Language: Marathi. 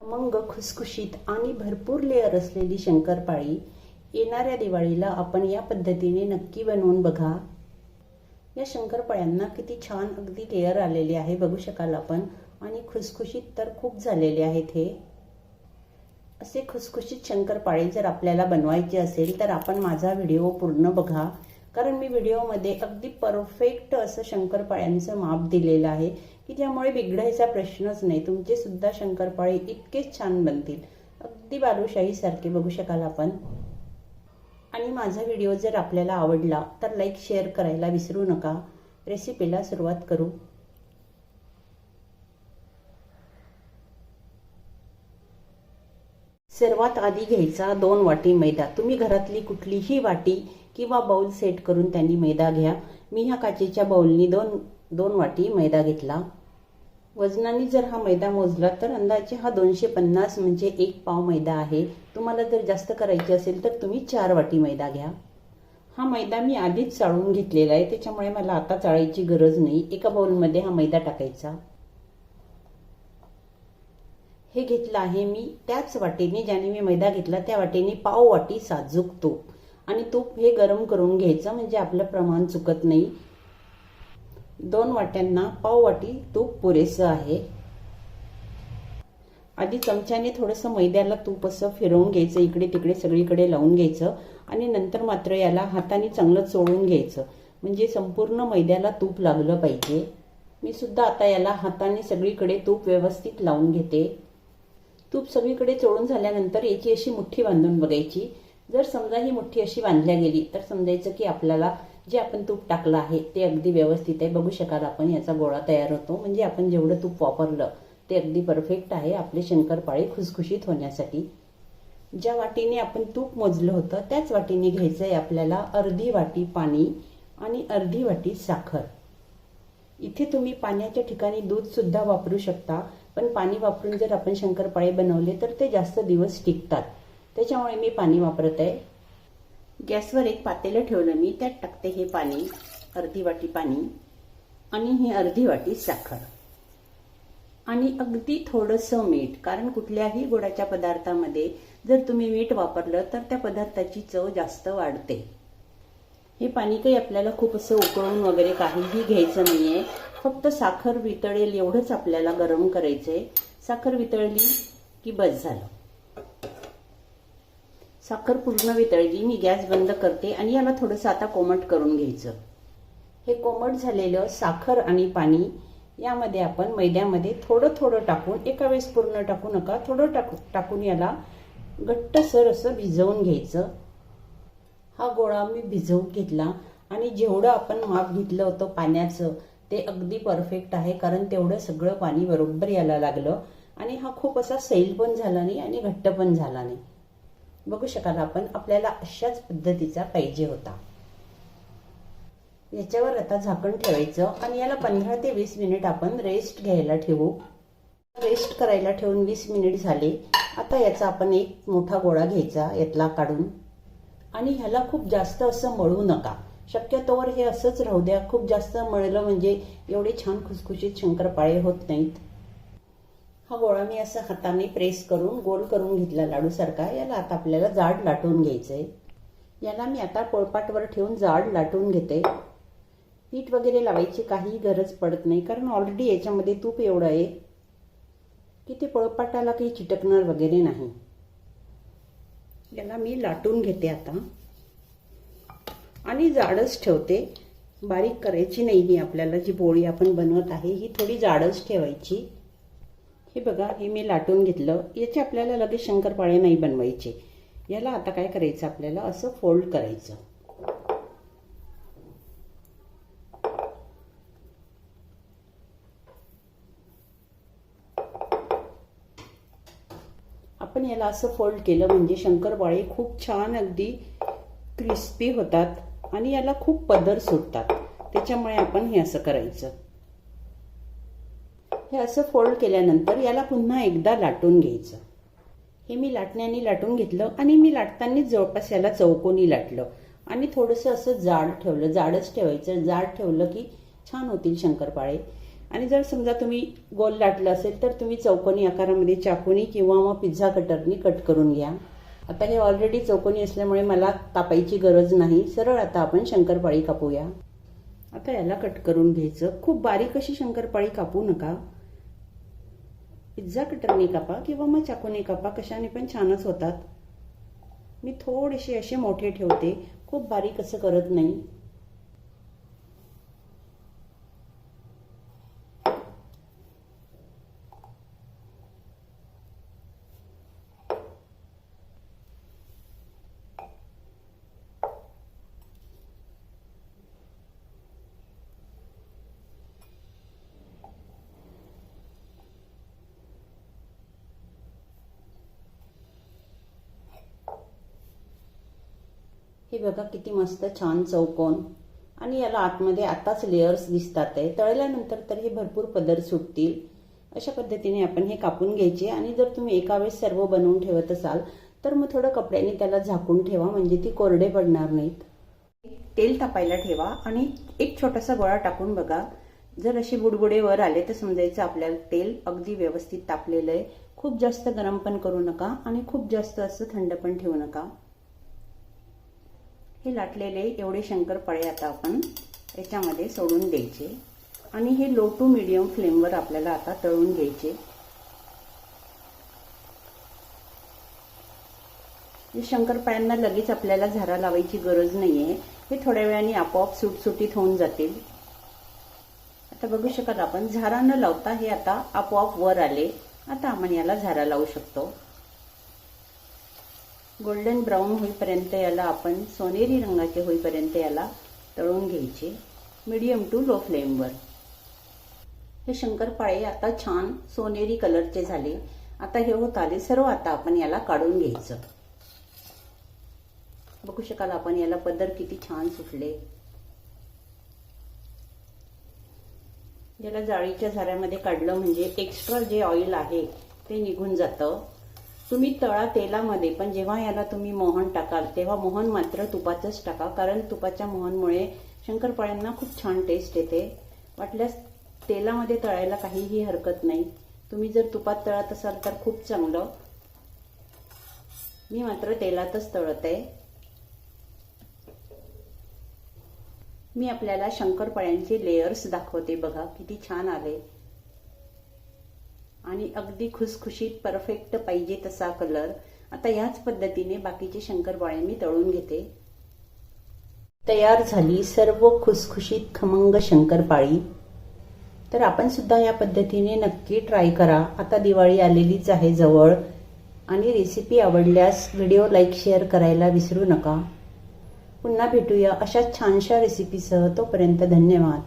खमंग खुसखुशीत आणि भरपूर लेअर असलेली शंकरपाळी येणाऱ्या दिवाळीला आपण या पद्धतीने नक्की बनवून बघा. या शंकरपाळ्यांना किती छान अगदी लेअर आलेले आहे बघू शकाल आपण. आणि खुसखुशीत तर खूप झालेले आहेत हे. असे खुसखुशीत शंकरपाळी जर आपल्याला बनवायचे असेल तर आपण माझा व्हिडिओ पूर्ण बघा. कारण मी व्हिडिओमध्ये अगदी परफेक्ट असं शंकरपाळ्यांचं माप दिलेलं आहे. की त्यामुळे बिघडायचा प्रश्नच नाही. तुमचे सुद्धा शंकरपाळे इतकेच छान बनतील. अगदी बालुशाहीसारखे बघू शकाल आपण. आणि माझा व्हिडिओ जर आपल्याला आवडला तर लाईक शेअर करायला विसरू नका. रेसिपीला सुरुवात करू. सर्वात आधी घ्यायचा दोन वाटी मैदा. तुम्ही घरातली कुठलीही वाटी किंवा बाउल सेट करून त्यांनी मैदा घ्या. मी ह्या काचेच्या बाउलनी दोन दोन वाटी मैदा घेतला. वजनाने जर हा मैदा मोजला तर अंदाजे हा दोनशे पन्नास म्हणजे एक पाव मैदा आहे. तुम्हाला जर जास्त करायची असेल तर तुम्ही चार वाटी मैदा घ्या. हा मैदा मी आधीच चाळून घेतलेला आहे त्याच्यामुळे मला आता चाळायची गरज नाही. एका बाउलमध्ये हा मैदा टाकायचा. हे घेतलं आहे मी त्याच वाटेने ज्याने मी मैदा घेतला त्या वाटेने पाव वाटी साजूक तूप. आणि तूप हे गरम करून घ्यायचं म्हणजे आपलं प्रमाण चुकत नाही. दोन वाट्यांना पाव वाटी तूप पुरेसं आहे. आधी चमच्याने थोडंसं मैद्याला तूप असं फिरवून घ्यायचं इकडे तिकडे सगळीकडे लावून घ्यायचं आणि नंतर मात्र याला हाताने चांगलं चोळून घ्यायचं. म्हणजे संपूर्ण मैद्याला तूप लागलं पाहिजे. मी सुद्धा आता याला हाताने सगळीकडे तूप व्यवस्थित लावून घेते. तूप सगळीकडे चोळून झाल्यानंतर याची अशी मुठ्ठी बांधून बघायची. जर समजा ही मुठ्ठी अशी बांधल्या गेली तर समजायचं की आपल्याला जे आपण तूप टाकलं आहे ते अगदी व्यवस्थित आहे. बघू शकाल आपण याचा गोळा तयार होतो. म्हणजे आपण जेवढं तूप वापरलं ते अगदी परफेक्ट आहे आपले शंकरपाळे खुसखुशीत होण्यासाठी. ज्या वाटीने आपण तूप मोजलं होतं त्याच वाटीने घ्यायचं आहे आपल्याला अर्धी वाटी पाणी आणि अर्धी वाटी साखर. इथे तुम्ही पाण्याच्या ठिकाणी दूध सुद्धा वापरू शकता पण पाणी वापरून जर आपण शंकरपाळे बनवले तर ते जास्त दिवस टिकतात. त्याच्यामुळे मी पाणी वापरत आहे. गॅसवर एक पातेलं ठेवलं मी त्यात टाकते हे पाणी अर्धी वाटी पाणी आणि ही अर्धी वाटी साखर. आणि अगदी थोडंसं मीठ कारण कुठल्याही गोडाच्या पदार्थामध्ये जर तुम्ही मीठ वापरलं तर त्या पदार्थाची चव जास्त वाढते. हे पाणी काही आपल्याला खूप असं उकळून वगैरे काहीही घ्यायचं नाही आहे फक्त साखर वितळेल एवढंच आपल्याला गरम करायचं आहे साखर वितळली की बस झालं. साखर पूर्ण वितळली मी गॅस बंद करते आणि याला थोडंसं आता कोमट करून घ्यायचं. हे कोमट झालेलं साखर आणि पाणी यामध्ये आपण मैद्यामध्ये थोडं थोडं टाकून एका वेळेस पूर्ण टाकू नका थोडं टाकू टाकून याला घट्टसर असं भिजवून घ्यायचं. हा गोळा मी भिजवून घेतला आणि जेवढं आपण माप घेतलं होतं पाण्याचं ते अगदी परफेक्ट आहे कारण तेवढं सगळं पाणी बरोबर यायला लागलं. आणि हा खूप असा सैल पण झाला नाही आणि घट्ट पण झाला नाही. बघू शकाल आपण आपल्याला अशाच पद्धतीचा पाहिजे होता. याच्यावर आता झाकण ठेवायचं आणि याला पंधरा ते वीस मिनिट आपण रेस्ट घ्यायला ठेवू. रेस्ट करायला ठेवून वीस मिनिट झाले. आता याचा आपण एक मोठा गोळा घ्यायचा यातला काढून. आणि ह्याला खूप जास्त असं मळू नका. शक्यतोवर हे असंच राहू द्या. खूप जास्त मळलं म्हणजे एवढे छान खुसखुशीत शंकरपाळे होत नाहीत. हा गोळा मी असं हाताने प्रेस करून गोल करून घेतला लाडूसारखा. याला आता आपल्याला जाड लाटून घ्यायचं आहे याला मी आता पोळपाटवर ठेवून जाड लाटून घेते. पीठ वगैरे लावायची काही गरज पडत नाही कारण ऑलरेडी याच्यामध्ये तूप एवढं आहे की ते पोळपाटाला काही चिटकणार वगैरे नाही. याला मी लाटून घेते आता. आणि जाडच ठेवते. बारीक करायची नाही ही आपल्याला जी पोळी आपण बनवत आहे ही थोडी जाडच ठेवायची. हे बघा हे मी लाटून घेतलं. याचे आपल्याला लगेच शंकरपाळे नाही बनवायचे. याला आता काय करायचं आपल्याला? असं फोल्ड करायचं. आपण याला असं फोल्ड केलं म्हणजे शंकरपाळे खूप छान अगदी क्रिस्पी होतात आणि याला खूप पदर सुटतात. त्याच्यामुळे आपण हे असं करायचं. हे असं फोल्ड केल्यानंतर याला पुन्हा एकदा लाटून घ्यायचं. हे मी लाटण्याने लाटून घेतलं आणि मी लाटताना जवळपास याला चौकोनी लाटलं. आणि थोडंसं असं जाड ठेवलं जाडच ठेवायचं. जाड ठेवलं की छान होतील शंकरपाळे. आणि जर समजा तुम्ही गोल लाटलं असेल तर तुम्ही चौकोनी आकारामध्ये चाकूनी किंवा मग पिझ्झा कटरनी कट करून घ्या. आता हे ऑलरेडी चौकोनी असल्यामुळे मला तापायची गरज नाही. सरळ आता आपण शंकरपाळी कापूया. आता याला कट करून घ्यायचं. खूप बारीक अशी शंकरपाळी कापू नका. पिझ्झा कटरने कापा किंवा मग चाकूने कापा कशाने पण छानच होतात. मी थोडीशी अशी मोठे ठेवते खूप बारीक असं करत नाही. हे बघा किती मस्त छान चौकोन. आणि याला आतमध्ये आताच लेअर्स दिसतात आहे. तळल्यानंतर तर हे भरपूर पदर सुटतील. अशा पद्धतीने आपण हे कापून घ्यायचे. आणि जर तुम्ही एका वेळेस सर्व बनवून ठेवत असाल तर मग थोडं कपड्याने त्याला झाकून ठेवा. म्हणजे ती कोरडे पडणार नाहीत. तेल तापायला ठेवा आणि एक छोटासा गोळा टाकून बघा. जर असे बुडबुडे वर आले तर समजायचं आपल्याला तेल अगदी व्यवस्थित तापलेलं आहे. खूप जास्त गरम पण करू नका आणि खूप जास्त असं थंड पण ठेवू नका. हे लाटलेले एवढे शंकरपाळे आता आपण याच्यामध्ये सोडून द्यायचे. आणि हे लो टू मिडियम फ्लेमवर आपल्याला आता तळून घ्यायचे. हे शंकरपाळ्यांना लगेच आपल्याला झारा लावायची गरज नाहीये. हे थोड्या वेळाने आपोआप सुटसुटीत होऊन जातील. आता बघू शकाल आपण झारा न लावता हे आता आपोआप वर आले. आता आपण याला झारा लावू शकतो. गोल्डन ब्राऊन होईपर्यंत याला आपण सोनेरी रंगाचे होईपर्यंत याला तळून घ्यायचे. मीडियम टू लो फ्लेमवर हे शंकरपाळे आता छान सोनेरी कलरचे झाले. आता हे होत आले. सर्व आता आपण याला काढून घ्यायचं. बघू शकाल आपण याला पदर किती छान सुटले. याला जाळीच्या झाऱ्यामध्ये काढलं म्हणजे एक्स्ट्रा जे ऑइल आहे ते निघून जातं. तुम्ही तळा तेलामध्ये पण जेव्हा याला तुम्ही मोहन टाकाल तेव्हा मोहन मात्र तुपाचंच टाका कारण तुपाच्या मोहनमुळे शंकरपाळ्यांना खूप छान टेस्ट येते. वाटल्यास तेलामध्ये तळायला काहीही हरकत नाही. तुम्ही जर तुपात तळत असाल तर खूप चांगलं. मी मात्र तेलातच तळत. आहे मी आपल्याला शंकरपाळ्यांचे लेयर्स दाखवते बघा किती छान आले. आणि अगदी खुसखुशीत परफेक्ट पाहिजे तसा कलर आता याच पद्धतीने बाकीचे शंकरपाळे मी तळून घेते. तयार झाली सर्व खुसखुशीत खमंग शंकरपाळी. तर आपण सुद्धा या पद्धतीने नक्की ट्राय करा. आता दिवाळी आलेलीच आहे जवळ. आणि रेसिपी आवडल्यास व्हिडिओ लाईक शेअर करायला विसरू नका. पुन्हा भेटूया अशा छानशा रेसिपीसह तोपर्यंत धन्यवाद.